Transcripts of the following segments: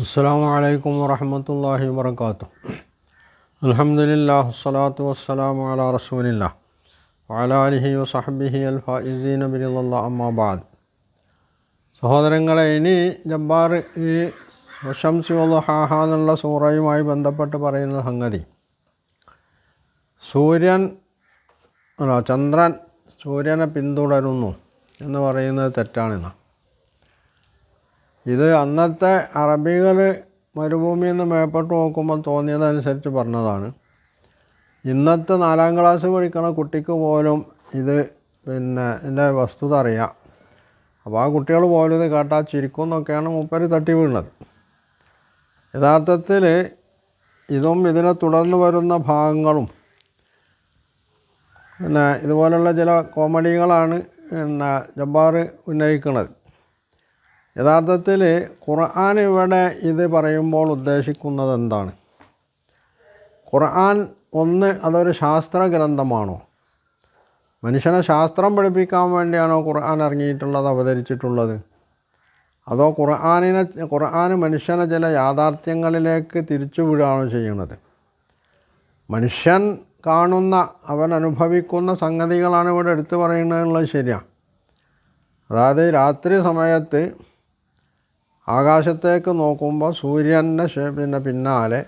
അസ്സാം വലൈക്കും വാഹമത്തല്ലാഹി വാത്തു അലഹമുല്ലാ വസ്സലാത്തു വസ്സലാം അല റസൂലില്ല വാലാലിഹി വസഹബിഹി അൽ ഫൈസീൻ അബിനുള്ള അമ്മാബാദ് സഹോദരങ്ങളെ ഇനി ജബ്ബാർ ഈ ഷംസി ഹാഹ എന്നുള്ള സൂറയുമായി ബന്ധപ്പെട്ട് പറയുന്ന സംഗതി. സൂര്യൻ അല്ല ചന്ദ്രൻ സൂര്യനെ പിന്തുടരുന്നു എന്ന് പറയുന്നത് തെറ്റാണെന്നാണ്. ഇത് അന്നത്തെ അറബികൾ മരുഭൂമിയിൽ നിന്ന് മേപ്പെട്ട് നോക്കുമ്പോൾ തോന്നിയതനുസരിച്ച് പറഞ്ഞതാണ്. ഇന്നത്തെ നാലാം ക്ലാസ് പഠിക്കുന്ന കുട്ടിക്ക് പോലും ഇത് പിന്നെ ഇതിന്റെ വസ്തുത അറിയാം. അപ്പോൾ ആ കുട്ടികൾ പോലും ഇത് കേട്ടാൽ ചിരിക്കും എന്നൊക്കെയാണ് മുപ്പര് തട്ടി വീണത്. യഥാർത്ഥത്തിൽ ഇതും ഇതിനെ തുടർന്ന് വരുന്ന ഭാഗങ്ങളും പിന്നെ ഇതുപോലുള്ള ചില കോമഡികളാണ് പിന്നെ ജബ്ബാർ ഉന്നയിക്കുന്നത് യഥാർത്ഥത്തിൽ ഖുർആൻ ഇവിടെ ഇത് പറയുമ്പോൾ ഉദ്ദേശിക്കുന്നത് എന്താണ്? ഖുർആൻ ഒന്ന് അതൊരു ശാസ്ത്ര ഗ്രന്ഥമാണോ മനുഷ്യനെ ശാസ്ത്രം പഠിപ്പിക്കാൻ വേണ്ടിയാണോ ഖുർആൻ ഇറങ്ങിയിട്ടുള്ളത് അവതരിച്ചിട്ടുള്ളത്? അതോ ഖുർആാനിനെ ഖുർആൻ മനുഷ്യനെ ചില യാഥാർത്ഥ്യങ്ങളിലേക്ക് തിരിച്ചു വിടുകയാണോ ചെയ്യുന്നത്? മനുഷ്യൻ കാണുന്ന അവൻ അനുഭവിക്കുന്ന സംഗതികളാണ് ഇവിടെ എടുത്തു പറയുന്നതെന്നുള്ളത് ശരിയാണ് അതായത് രാത്രി സമയത്ത് ആകാശത്തേക്ക് നോക്കുമ്പോൾ സൂര്യന്റെ ഷേപ്പിന്റെ പിന്നെ പിന്നാലെ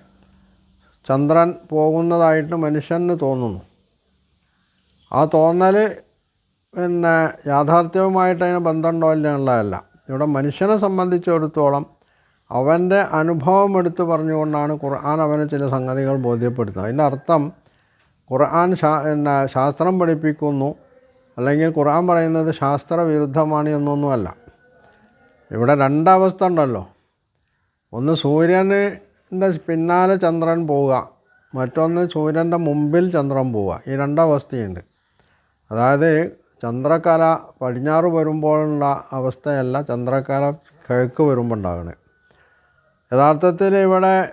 ചന്ദ്രൻ പോകുന്നതായിട്ട് മനുഷ്യന് തോന്നുന്നു. ആ തോന്നൽ പിന്നെ യാഥാർത്ഥ്യവുമായിട്ട് അതിന് ബന്ധമുണ്ടോ എന്നുള്ളതല്ല ഇവിടെ മനുഷ്യനെ സംബന്ധിച്ചിടത്തോളം അവന്റെ അനുഭവം എടുത്ത് പറഞ്ഞുകൊണ്ടാണ് ഖുർആൻ അവന് ചില സംഗതികൾ ബോധ്യപ്പെടുത്തുന്നത്. അതിന്റെ അർത്ഥം ഖുർആൻ ശാ ശാസ്ത്രം പഠിപ്പിക്കുന്നു. അല്ലെങ്കിൽ ഖുർആൻ പറയുന്നത് ശാസ്ത്രവിരുദ്ധമാണ് എന്നൊന്നുമല്ല. ഇവിടെ രണ്ടവസ്ഥ ഉണ്ടല്ലോ. ഒന്ന് സൂര്യന്റെ പിന്നാലെ ചന്ദ്രൻ പോവുക. മറ്റൊന്ന് സൂര്യന്റെ മുമ്പിൽ ചന്ദ്രൻ പോവുക. ഈ രണ്ടവസ്ഥയുണ്ട്. അതായത് ചന്ദ്രക്കല പടിഞ്ഞാറ് വരുമ്പോഴുള്ള അവസ്ഥയല്ല ചന്ദ്രക്കല കിഴക്ക് വരുമ്പോൾ ഉണ്ടാകുന്നത് യഥാർത്ഥത്തിൽ ഇവിടെ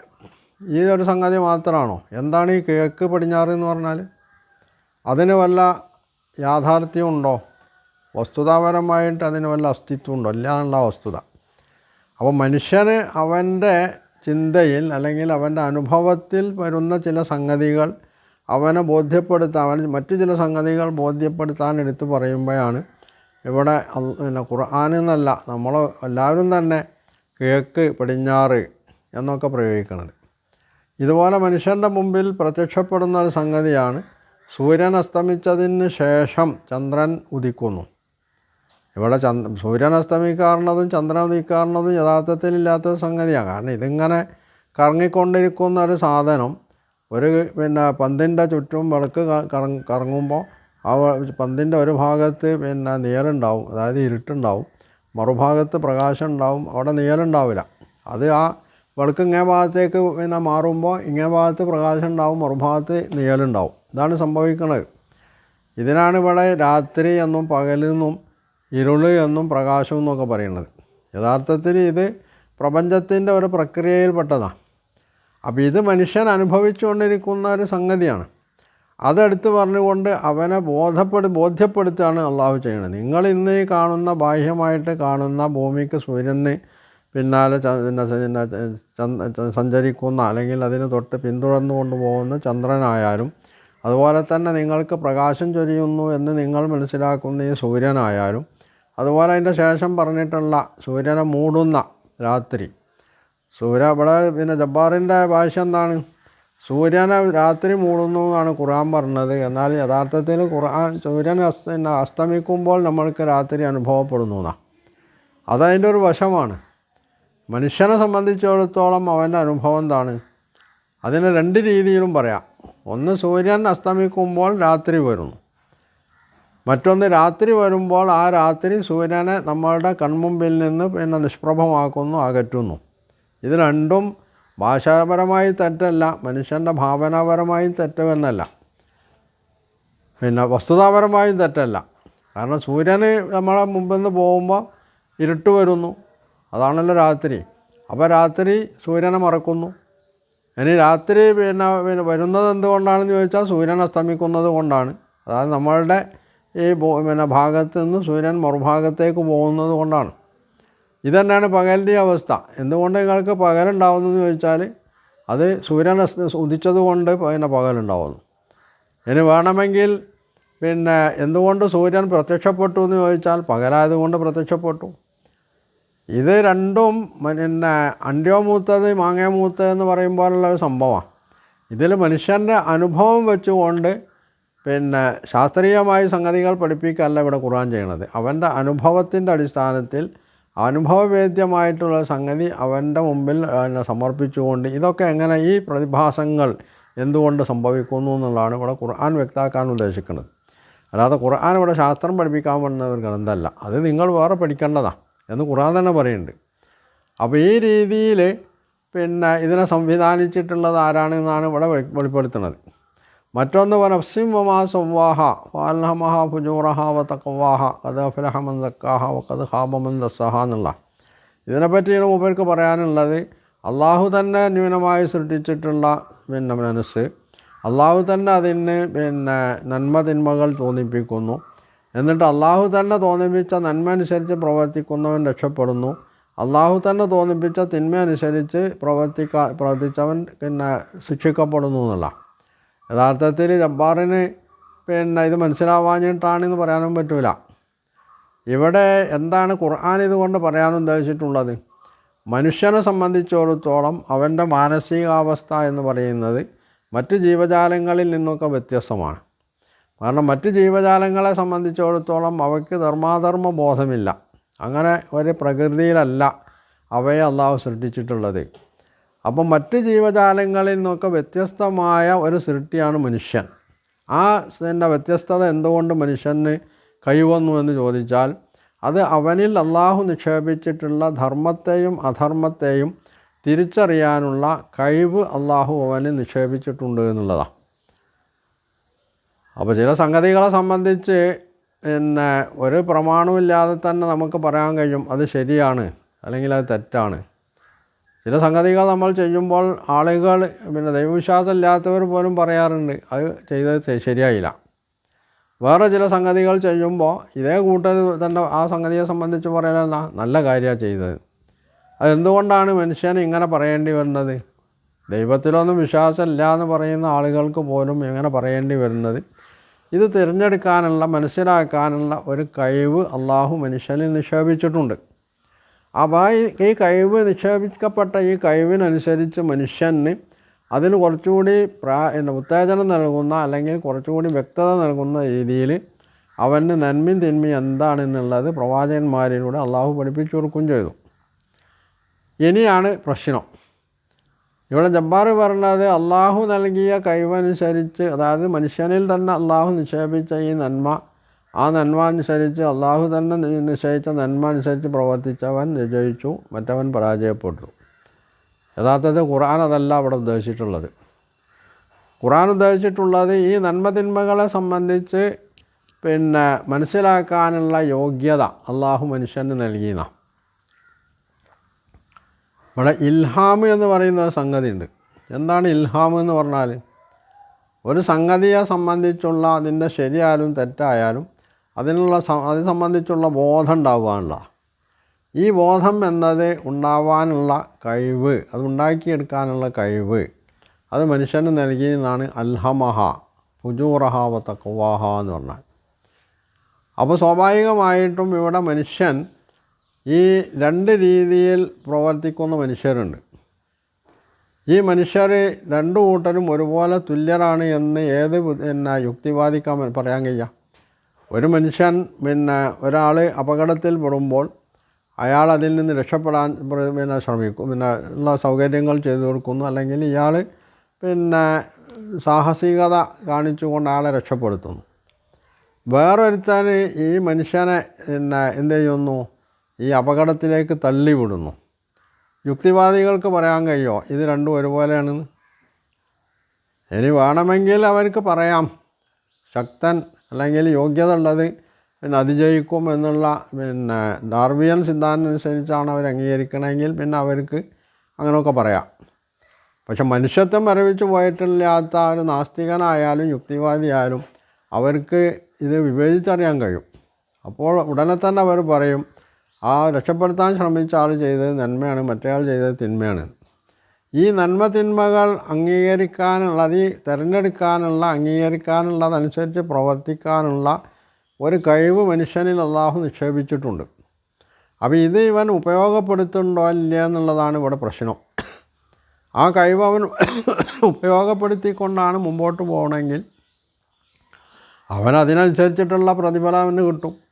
ഈ ഒരു സംഗതി മാത്രമാണോ? എന്താണ് ഈ കിഴക്ക് പടിഞ്ഞാറ് എന്ന് പറഞ്ഞാൽ അതിന് വല്ല യാഥാർത്ഥ്യമുണ്ടോ? വസ്തുതാപരമായിട്ട് അതിന് വല്ല അസ്തിത്വം ഉണ്ടോ? ഇല്ല എന്നുള്ള വസ്തുത. അപ്പോൾ മനുഷ്യന് അവന്റെ ചിന്തയിൽ അല്ലെങ്കിൽ അവന്റെ അനുഭവത്തിൽ വരുന്ന ചില സംഗതികൾ അവനെ ബോധ്യപ്പെടുത്താൻ അവൻ മറ്റു ചില സംഗതികൾ ബോധ്യപ്പെടുത്താൻ എടുത്തു പറയുമ്പോഴാണ് ഇവിടെ പിന്നെ ഖുർആൻ എന്നല്ല നമ്മൾ എല്ലാവരും തന്നെ കിഴക്ക് പടിഞ്ഞാറ് എന്നൊക്കെ പ്രയോഗിക്കുന്നത് ഇതുപോലെ മനുഷ്യന്റെ മുമ്പിൽ പ്രത്യക്ഷപ്പെടുന്ന ഒരു സംഗതിയാണ് സൂര്യൻ അസ്തമിച്ചതിന് ശേഷം ചന്ദ്രൻ ഉദിക്കുന്നു. ഇവിടെ ചന്ദ്ര സൂര്യൻ അസ്തമിക്കാറുള്ളതും ചന്ദ്രൻ ഉദിക്കാറുള്ളതും യഥാർത്ഥത്തിൽ ഇല്ലാത്ത സംഗതിയാണ്. കാരണം ഇതിങ്ങനെ കറങ്ങിക്കൊണ്ടിരിക്കുന്ന ഒരു സാധനം ഒരു പിന്നെ പന്തിന്റെ ചുറ്റും വിളക്ക് കറങ്ങുമ്പോൾ ആ പന്തിന്റെ ഒരു ഭാഗത്ത് പിന്നെ നിഴലുണ്ടാവും. അതായത് ഇരുട്ടുണ്ടാവും. മറുഭാഗത്ത് പ്രകാശം ഉണ്ടാവും അവിടെ നിഴലുണ്ടാവില്ല. അത് ആ വിളക്ക് ഇങ്ങേ ഭാഗത്തേക്ക് പിന്നെ മാറുമ്പോൾ ഇങ്ങേ ഭാഗത്ത് പ്രകാശം ഉണ്ടാവും മറുഭാഗത്ത് നിഴലുണ്ടാവും. ഇതാണ് സംഭവിക്കുന്നത്. ഇതിനാണ് ഇവിടെ രാത്രി എന്നും പകലെന്നും ഇരുൾ എന്നും പ്രകാശം എന്നൊക്കെ പറയുന്നത്. യഥാർത്ഥത്തിൽ ഇത് പ്രപഞ്ചത്തിന്റെ ഒരു പ്രക്രിയയിൽപ്പെട്ടതാണ്. അപ്പോൾ ഇത് മനുഷ്യൻ അനുഭവിച്ചുകൊണ്ടിരിക്കുന്ന ഒരു സംഗതിയാണ്. അതെടുത്ത് പറഞ്ഞുകൊണ്ട് അവനെ ബോധപ്പെടു ബോധ്യപ്പെടുത്തുകയാണ് അള്ളാഹു ചെയ്യുന്നത്. നിങ്ങൾ ഇന്ന് ഈ കാണുന്ന ബാഹ്യമായിട്ട് കാണുന്ന ഭൂമിക്ക് സൂര്യന് പിന്നാലെ സഞ്ചരിക്കുന്ന അല്ലെങ്കിൽ അതിന് തൊട്ട് പിന്തുടർന്നു കൊണ്ടുപോകുന്ന ചന്ദ്രനായാലും അതുപോലെ തന്നെ നിങ്ങൾക്ക് പ്രകാശം ചൊരിയുന്നു എന്ന് നിങ്ങൾ മനസ്സിലാക്കുന്ന ഈ സൂര്യനായാലും അതുപോലെ അതിന്റെ ശേഷം പറഞ്ഞിട്ടുള്ള സൂര്യനെ മൂടുന്ന രാത്രി. സൂര്യ ഇവിടെ പിന്നെ ജബ്ബാറിന്റെ ഭാഷ എന്താണ്? സൂര്യനെ രാത്രി മൂടുന്നു എന്നാണ് ഖുർആൻ പറഞ്ഞത്. എന്നാൽ യഥാർത്ഥത്തിൽ ഖുർആൻ സൂര്യൻ അസ്ത അസ്തമിക്കുമ്പോൾ നമ്മൾക്ക് രാത്രി അനുഭവപ്പെടുന്നു എന്നാണ് അതതിന്റെ ഒരു വശമാണ്. മനുഷ്യനെ സംബന്ധിച്ചിടത്തോളം അവന്റെ അനുഭവം എന്താണ്? അതിന് രണ്ട് രീതിയിലും പറയാം. ഒന്ന് സൂര്യൻ അസ്തമിക്കുമ്പോൾ രാത്രി വരുന്നു. മറ്റൊന്ന് രാത്രി വരുമ്പോൾ ആ രാത്രി സൂര്യനെ നമ്മളുടെ കൺമുമ്പിൽ നിന്ന് പിന്നെ നിഷ്പ്രഭമാക്കുന്നു അകറ്റുന്നു. ഇത് രണ്ടും ഭാഷാപരമായി തെറ്റല്ല മനുഷ്യന്റെ ഭാവനാപരമായി തെറ്റുമെന്നല്ല. പിന്നെ വസ്തുതാപരമായും തെറ്റല്ല. കാരണം സൂര്യന് നമ്മളെ മുമ്പിൽ നിന്ന് പോകുമ്പോൾ ഇരുട്ട് വരുന്നു. അതാണല്ലോ രാത്രി. അപ്പോൾ രാത്രി സൂര്യനെ മറക്കുന്നു. ഇനി രാത്രി പിന്നെ വരുന്നത് എന്തുകൊണ്ടാണെന്ന് ചോദിച്ചാൽ സൂര്യൻ അസ്തമിക്കുന്നത് കൊണ്ടാണ്. അതായത് നമ്മളുടെ ഈ പിന്നെ ഭാഗത്ത് നിന്ന് സൂര്യൻ മറുഭാഗത്തേക്ക് പോകുന്നത് കൊണ്ടാണ്. ഇതന്നെയാണ് പകലിന്റെ അവസ്ഥ. എന്തുകൊണ്ട് നിങ്ങൾക്ക് പകലുണ്ടാവുന്നതെന്ന് ചോദിച്ചാൽ അത് സൂര്യൻ ഉദിച്ചത് കൊണ്ട് പിന്നെ പകലുണ്ടാവുന്നു. ഇനി വേണമെങ്കിൽ പിന്നെ എന്തുകൊണ്ട് സൂര്യൻ പ്രത്യക്ഷപ്പെട്ടു എന്ന് ചോദിച്ചാൽ പകലായതുകൊണ്ട് പ്രത്യക്ഷപ്പെട്ടു. ഇത് രണ്ടും പിന്നെ അണ്ടിയോ മൂത്തത് മാങ്ങയോ മൂത്തത് എന്ന് പറയുമ്പോഴുള്ള ഒരു സംഭവമാണ്. ഇതിൽ മനുഷ്യന്റെ അനുഭവം വെച്ചുകൊണ്ട് പിന്നെ ശാസ്ത്രീയമായ സംഗതികൾ പഠിപ്പിക്കുകയല്ല ഇവിടെ ഖുർആൻ ചെയ്യണത്. അവന്റെ അനുഭവത്തിന്റെ അടിസ്ഥാനത്തിൽ അനുഭവവേദ്യമായിട്ടുള്ള സംഗതി അവന്റെ മുമ്പിൽ സമർപ്പിച്ചുകൊണ്ട് ഇതൊക്കെ എങ്ങനെ ഈ പ്രതിഭാസങ്ങൾ എന്തുകൊണ്ട് സംഭവിക്കുന്നു എന്നുള്ളതാണ് ഇവിടെ ഖുർആൻ വ്യക്തമാക്കാൻ ഉദ്ദേശിക്കുന്നത്. അല്ലാതെ ഖുർആൻ ഇവിടെ ശാസ്ത്രം പഠിപ്പിക്കാൻ പറ്റുന്ന ഒരു ഗ്രന്ഥമല്ല. അത് നിങ്ങൾ വേറെ പഠിക്കേണ്ടതാണ് എന്ന് ഖുർആൻ തന്നെ പറയുന്നുണ്ട്. അപ്പോൾ ഈ രീതിയിൽ പിന്നെ ഇതിനെ സംവിധാനിച്ചിട്ടുള്ളത് ആരാണെന്നാണ് ഇവിടെ വെളി- വെളിപ്പെടുത്തുന്നത്. മറ്റൊന്ന് വനഫ്സിം വമാ സവ്വാഹ വാൽഹമഹ ഫുജൂറഹ വ ദക്കാഹ വക്കത് ഹാബമൻ ദസ്സഹ എന്നുള്ള. ഇതിനെപ്പറ്റിയാണ് മൂപ്പർക്ക് പറയാനുള്ളത്. അള്ളാഹു തന്നെ ന്യൂനമായി സൃഷ്ടിച്ചിട്ടുള്ള പിന്നെ മനസ്സ് അള്ളാഹു തന്നെ അതിന് പിന്നെ നന്മ തിന്മകൾ തോന്നിപ്പിക്കുന്നു. എന്നിട്ട് അള്ളാഹു തന്നെ തോന്നിപ്പിച്ച നന്മ അനുസരിച്ച് പ്രവർത്തിക്കുന്നവൻ രക്ഷപ്പെടുന്നു. അള്ളാഹു തന്നെ തോന്നിപ്പിച്ച തിന്മ അനുസരിച്ച് പ്രവർത്തിക്ക പ്രവർത്തിച്ചവൻ പിന്നെ ശിക്ഷിക്കപ്പെടുന്നു എന്നുള്ള. യഥാർത്ഥത്തിൽ ജബ്ബാറിന് പിന്നെ ഇത് മനസ്സിലാവാഞ്ഞിട്ടാണെന്ന് പറയാനും പറ്റൂല. ഇവിടെ എന്താണ് ഖുർആൻ ഇതുകൊണ്ട് പറയാൻ ഉദ്ദേശിച്ചിട്ടുള്ളത്? മനുഷ്യനെ സംബന്ധിച്ചിടത്തോളം അവന്റെ മാനസികാവസ്ഥ എന്ന് പറയുന്നത് മറ്റ് ജീവജാലങ്ങളിൽ നിന്നൊക്കെ വ്യത്യസ്തമാണ്. കാരണം മറ്റ് ജീവജാലങ്ങളെ സംബന്ധിച്ചിടത്തോളം അവയ്ക്ക് ധർമാധർമ്മ ബോധമില്ല. അങ്ങനെ ഒരു പ്രകൃതിയിലല്ല അവയെ അള്ളാഹു സൃഷ്ടിച്ചിട്ടുള്ളത്. അപ്പം മറ്റ് ജീവജാലങ്ങളിൽ നിന്നൊക്കെ വ്യത്യസ്തമായ ഒരു സൃഷ്ടിയാണ് മനുഷ്യൻ. ആ പിന്നെ വ്യത്യസ്തത എന്തുകൊണ്ട് മനുഷ്യന് കഴിവന്നു എന്ന് ചോദിച്ചാൽ അത് അവനിൽ അള്ളാഹു നിക്ഷേപിച്ചിട്ടുള്ള ധർമ്മത്തെയും അധർമ്മത്തെയും തിരിച്ചറിയാനുള്ള കഴിവ് അള്ളാഹു അവന് നിക്ഷേപിച്ചിട്ടുണ്ട് എന്നുള്ളതാണ്. അപ്പോൾ ചില സംഗതികളെ സംബന്ധിച്ച് പിന്നെ ഒരു പ്രമാണമില്ലാതെ തന്നെ നമുക്ക് പറയാൻ കഴിയും അത് ശരിയാണ് അല്ലെങ്കിൽ അത് തെറ്റാണ്. ചില സംഗതികൾ നമ്മൾ ചെയ്യുമ്പോൾ ആളുകൾ പിന്നെ ദൈവവിശ്വാസം ഇല്ലാത്തവർ പോലും പറയാറുണ്ട് അത് ചെയ്തത് ശരിയായില്ല. വേറെ ചില സംഗതികൾ ചെയ്യുമ്പോൾ ഇതേ കൂട്ടർ തന്നെ ആ സംഗതിയെ സംബന്ധിച്ച് പറയാനല്ല നല്ല കാര്യമാണ് ചെയ്തത്. അതെന്തുകൊണ്ടാണ് മനുഷ്യന് ഇങ്ങനെ പറയേണ്ടി വരുന്നത്? ദൈവത്തിലൊന്നും വിശ്വാസമില്ല എന്ന് പറയുന്ന ആളുകൾക്ക് പോലും ഇങ്ങനെ പറയേണ്ടി വരുന്നത്. ഇത് തിരഞ്ഞെടുക്കാനുള്ള മനസ്സിലാക്കാനുള്ള ഒരു കഴിവ് അള്ളാഹു മനുഷ്യനിൽ നിക്ഷേപിച്ചിട്ടുണ്ട്. അപ്പോൾ ഈ കഴിവ് നിക്ഷേപിക്കപ്പെട്ട ഈ കഴിവിനനുസരിച്ച് മനുഷ്യന് അതിന് കുറച്ചുകൂടി പ്രാ ഉത്തേജനം നൽകുന്ന അല്ലെങ്കിൽ കുറച്ചുകൂടി വ്യക്തത നൽകുന്ന രീതിയിൽ അവന് നന്മയും തിന്മയും എന്താണെന്നുള്ളത് പ്രവാചകന്മാരിലൂടെ അള്ളാഹു പഠിപ്പിച്ചു കൊടുക്കുകയും ചെയ്തു. ഇനിയാണ് പ്രശ്നം. ഇവിടെ ജബ്ബാർ പറഞ്ഞത് അള്ളാഹു നൽകിയ കഴിവനുസരിച്ച് അതായത് മനുഷ്യനിൽ തന്നെ അള്ളാഹു നിക്ഷേപിച്ച ഈ നന്മ ആ നന്മ അനുസരിച്ച് അള്ളാഹു തന്നെ നിശ്ചയിച്ച നന്മ അനുസരിച്ച് പ്രവർത്തിച്ചവൻ വിജയിച്ചു മറ്റവൻ പരാജയപ്പെട്ടു. യഥാർത്ഥത്തിൽ ഖുർആൻ അതല്ല അവിടെ ഉദ്ദേശിച്ചിട്ടുള്ളത്. ഖുർആൻ ഉദ്ദേശിച്ചിട്ടുള്ളത് ഈ നന്മതിന്മകളെ സംബന്ധിച്ച് പിന്നെ മനസ്സിലാക്കാനുള്ള യോഗ്യത അള്ളാഹു മനുഷ്യന് നൽകിയതാണ് ഇവിടെ ഇൽഹാമ് എന്ന് പറയുന്ന ഒരു സംഗതി ഉണ്ട് എന്താണ് ഇൽഹാമ് എന്ന് പറഞ്ഞാൽ? ഒരു സംഗതിയെ സംബന്ധിച്ചുള്ള അതിന്റെ ശരിയായാലും തെറ്റായാലും അതിനുള്ള അത് സംബന്ധിച്ചുള്ള ബോധം ഉണ്ടാവാനുള്ള. ഈ ബോധം എന്നത് ഉണ്ടാവാനുള്ള കഴിവ് അത് ഉണ്ടാക്കിയെടുക്കാനുള്ള കഴിവ് അത് മനുഷ്യന് നൽകിയതാണ് അൽഹമഹ ഫുജൂറഹ തക്വാഹ എന്ന് പറഞ്ഞാൽ. അപ്പോൾ സ്വാഭാവികമായിട്ടും ഇവിടെ മനുഷ്യൻ ഈ രണ്ട് രീതിയിൽ പ്രവർത്തിക്കുന്ന മനുഷ്യരുണ്ട്. ഈ മനുഷ്യർ രണ്ടു കൂട്ടരും ഒരുപോലെ തുല്യരാണ് എന്ന് ഏത് എന്നാ യുക്തിവാദിക്കാൻ പറയാൻ കഴിയാം? ഒരു മനുഷ്യൻ പിന്നെ ഒരാൾ അപകടത്തിൽ പെടുമ്പോൾ അയാൾ അതിൽ നിന്ന് രക്ഷപ്പെടാൻ പിന്നെ ശ്രമിക്കും. പിന്നെ ഉള്ള സൗകര്യങ്ങൾ ചെയ്തു കൊടുക്കുന്നു. അല്ലെങ്കിൽ ഇയാൾ പിന്നെ സാഹസികത കാണിച്ചുകൊണ്ട് ആളെ രക്ഷപ്പെടുത്തുന്നു. വേറൊരുത്തൻ ഈ മനുഷ്യനെ പിന്നെ എന്ത് ചെയ്യുന്നു? ഈ അപകടത്തിലേക്ക് തള്ളിവിടുന്നു. യുക്തിവാദികൾക്ക് പറയാൻ കഴിയോ? ഇത് രണ്ടും ഒരുപോലെയാണെന്ന് ഇനി വേണമെങ്കിൽ അവർക്ക് പറയാം. ശക്തൻ അല്ലെങ്കിൽ യോഗ്യത ഉള്ളത് പിന്നെ അതിജയിക്കും എന്നുള്ള പിന്നെ ഡാർവിയൻ സിദ്ധാന്തം അനുസരിച്ചാണ് അവർ അംഗീകരിക്കണമെങ്കിൽ പിന്നെ അവർക്ക് അങ്ങനെയൊക്കെ പറയാം. പക്ഷെ മനുഷ്യത്വം മരവിച്ച് പോയിട്ടില്ലാത്ത ഒരു നാസ്തികനായാലും യുക്തിവാദിയായാലും അവർക്ക് ഇത് വിവേചിച്ചറിയാൻ കഴിയും. അപ്പോൾ ഉടനെ തന്നെ അവർ പറയും ആ രക്ഷപ്പെടുത്താൻ ശ്രമിച്ച ആൾ ചെയ്തത് നന്മയാണ് മറ്റേ ആൾ ചെയ്തത് തിന്മയാണ്. ഈ നന്മ തിന്മകൾ അംഗീകരിക്കാനുള്ള അത് തിരഞ്ഞെടുക്കാനുള്ള അംഗീകരിക്കാനുള്ളതനുസരിച്ച് പ്രവർത്തിക്കാനുള്ള ഒരു കഴിവ് മനുഷ്യനിൽ അള്ളാഹു നിക്ഷേപിച്ചിട്ടുണ്ട്. അപ്പോൾ ഇത് ഇവൻ ഉപയോഗപ്പെടുത്തുന്നുണ്ടോ ഇല്ല എന്നുള്ളതാണ് ഇവിടെ പ്രശ്നം. ആ കഴിവ് അവൻ ഉപയോഗപ്പെടുത്തിക്കൊണ്ടാണ് മുമ്പോട്ട് പോകണമെങ്കിൽ അവൻ അതിനനുസരിച്ചിട്ടുള്ള പ്രതിഫലം അവന് കിട്ടും.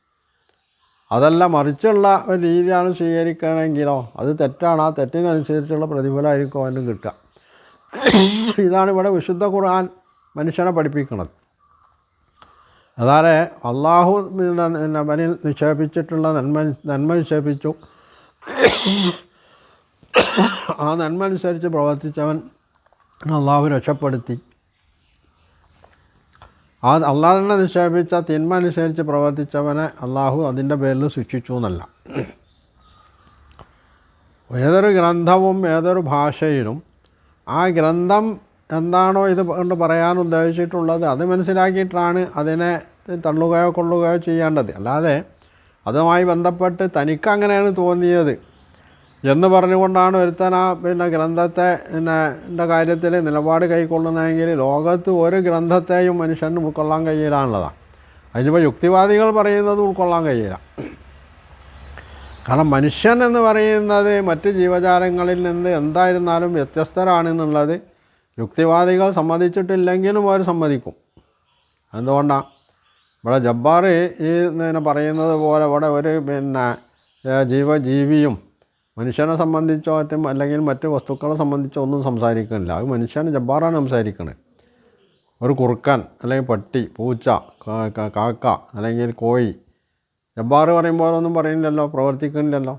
അതല്ല മറിച്ചുള്ള ഒരു രീതിയാണ് സ്വീകരിക്കണമെങ്കിലോ? അത് തെറ്റാണ്. ആ തെറ്റിനനുസരിച്ചുള്ള പ്രതിഫലമായിരിക്കും അവനും കിട്ടുക. ഇതാണ് ഇവിടെ വിശുദ്ധ ഖുർആൻ മനുഷ്യനെ പഠിപ്പിക്കുന്നത്. അതാരെ അള്ളാഹു അവനിൽ നിക്ഷേപിച്ചിട്ടുള്ള നന്മ നന്മ നിക്ഷേപിച്ചു. ആ നന്മ അനുസരിച്ച് പ്രവർത്തിച്ചവൻ അള്ളാഹു രക്ഷപ്പെടുത്തി. ആ അള്ളാഹിനെ നിക്ഷേപിച്ച തിന്മ അനുസരിച്ച് പ്രവർത്തിച്ചവനെ അള്ളാഹു അതിന്റെ പേരിൽ ശിക്ഷിച്ചു എന്നല്ല. ഏതൊരു ഗ്രന്ഥവും ഏതൊരു ഭാഷയിലും ആ ഗ്രന്ഥം എന്താണോ ഇത് കൊണ്ട് പറയാൻ ഉദ്ദേശിച്ചിട്ടുള്ളത് അത് മനസ്സിലാക്കിയിട്ടാണ് അതിനെ തള്ളുകയോ കൊള്ളുകയോ ചെയ്യേണ്ടത്. അല്ലാതെ അതുമായി ബന്ധപ്പെട്ട് തനിക്ക് അങ്ങനെയാണ് തോന്നിയത്. എന്ന് പറഞ്ഞുകൊണ്ടാണ് ഒരുത്തൻ ആ പിന്നെ ഗ്രന്ഥത്തെ പിന്നെ കാര്യത്തിൽ നിലപാട് കൈക്കൊള്ളുന്നതെങ്കിൽ ലോകത്ത് ഒരു ഗ്രന്ഥത്തെയും മനുഷ്യന് ഉൾക്കൊള്ളാൻ കഴിയില്ലാന്നുള്ളതാണ് അതിനിപ്പോൾ യുക്തിവാദികൾ പറയുന്നത് ഉൾക്കൊള്ളാൻ കഴിയില്ല. കാരണം മനുഷ്യൻ എന്ന് പറയുന്നത് മറ്റ് ജീവജാലങ്ങളിൽ നിന്ന് എന്തായിരുന്നാലും വ്യത്യസ്തരാണെന്നുള്ളത് യുക്തിവാദികൾ സമ്മതിച്ചിട്ടില്ലെങ്കിലും അവർ സമ്മതിക്കും. എന്തുകൊണ്ടാണ് ഇവിടെ ജബ്ബാർ ഈ പിന്നെ പറയുന്നത് പോലെ ഇവിടെ ഒരു പിന്നെ ജീവജീവിയും മനുഷ്യനെ സംബന്ധിച്ചോ മറ്റും അല്ലെങ്കിൽ മറ്റ് വസ്തുക്കളെ സംബന്ധിച്ചോ ഒന്നും സംസാരിക്കുന്നില്ല അത് മനുഷ്യന് ജബ്ബാറാണ് സംസാരിക്കുന്നത് ഒരു കുറുക്കൻ അല്ലെങ്കിൽ പട്ടി പൂച്ച കാക്ക അല്ലെങ്കിൽ കോഴി ജബ്ബാർ പറയുമ്പോൾ ഒന്നും പറയുന്നില്ലല്ലോ പ്രവർത്തിക്കുന്നില്ലല്ലോ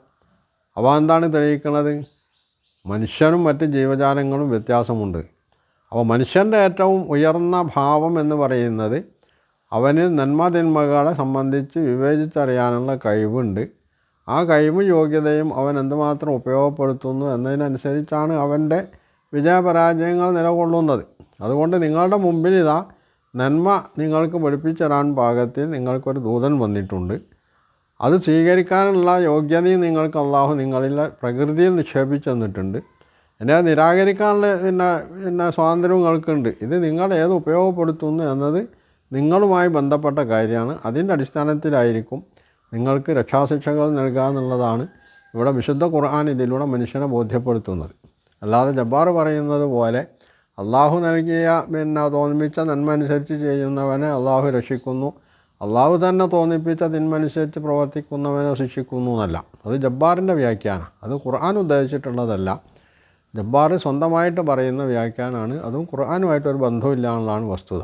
അവ എന്താണ് തെളിയിക്കുന്നത് മനുഷ്യനും മറ്റ് ജീവജാലങ്ങളും വ്യത്യാസമുണ്ട്. അപ്പോൾ മനുഷ്യന്റെ ഏറ്റവും ഉയർന്ന ഭാവം എന്ന് പറയുന്നത് അവന് നന്മതിന്മകളെ സംബന്ധിച്ച് വിവേചിച്ചറിയാനുള്ള കഴിവുണ്ട്. ആ കഴിവും യോഗ്യതയും അവൻ എന്തുമാത്രം ഉപയോഗപ്പെടുത്തുന്നു എന്നതിനനുസരിച്ചാണ് അവന്റെ വിജയപരാജയങ്ങൾ നിലകൊള്ളുന്നത്. അതുകൊണ്ട് നിങ്ങളുടെ മുമ്പിൽ ഇതാ നന്മ നിങ്ങൾക്ക് പഠിപ്പിച്ചു തരാൻ പാകത്തിൽ നിങ്ങൾക്കൊരു ദൂതൻ വന്നിട്ടുണ്ട്. അത് സ്വീകരിക്കാനുള്ള യോഗ്യതയും നിങ്ങൾക്ക് അള്ളാഹു നിങ്ങളിലെ പ്രകൃതിയിൽ നിക്ഷേപിച്ചു തന്നിട്ടുണ്ട് എന്നെ നിരാകരിക്കാനുള്ള പിന്നെ പിന്നെ സ്വാതന്ത്ര്യം നിങ്ങൾക്കുണ്ട്. ഇത് നിങ്ങൾ ഏത് ഉപയോഗപ്പെടുത്തുന്നു എന്നത് നിങ്ങളുമായി ബന്ധപ്പെട്ട കാര്യമാണ്. അതിന്റെ അടിസ്ഥാനത്തിലായിരിക്കും നിങ്ങൾക്ക് രക്ഷാശിക്ഷകൾ നൽകുക എന്നുള്ളതാണ് ഇവിടെ വിശുദ്ധ ഖുർആൻ ഇതിലൂടെ മനുഷ്യനെ ബോധ്യപ്പെടുത്തുന്നത്. അല്ലാതെ ജബ്ബാർ പറയുന്നത് പോലെ അള്ളാഹു നൽകിയ പിന്നെ തോന്നിപ്പിച്ച നന്മ അനുസരിച്ച് ചെയ്യുന്നവനെ അള്ളാഹു രക്ഷിക്കുന്നു. അള്ളാഹു തന്നെ തോന്നിപ്പിച്ച തിന്മനുസരിച്ച് പ്രവർത്തിക്കുന്നവനെ ശിക്ഷിക്കുന്നു എന്നല്ല. അത് ജബ്ബാറിന്റെ വ്യാഖ്യാനം. അത് ഖുർആൻ ഉദ്ദേശിച്ചിട്ടുള്ളതല്ല. ജബ്ബാർ സ്വന്തമായിട്ട് പറയുന്ന വ്യാഖ്യാനമാണ്. അതും ഖുർആനുമായിട്ടൊരു ബന്ധമില്ല എന്നുള്ളതാണ് വസ്തുത.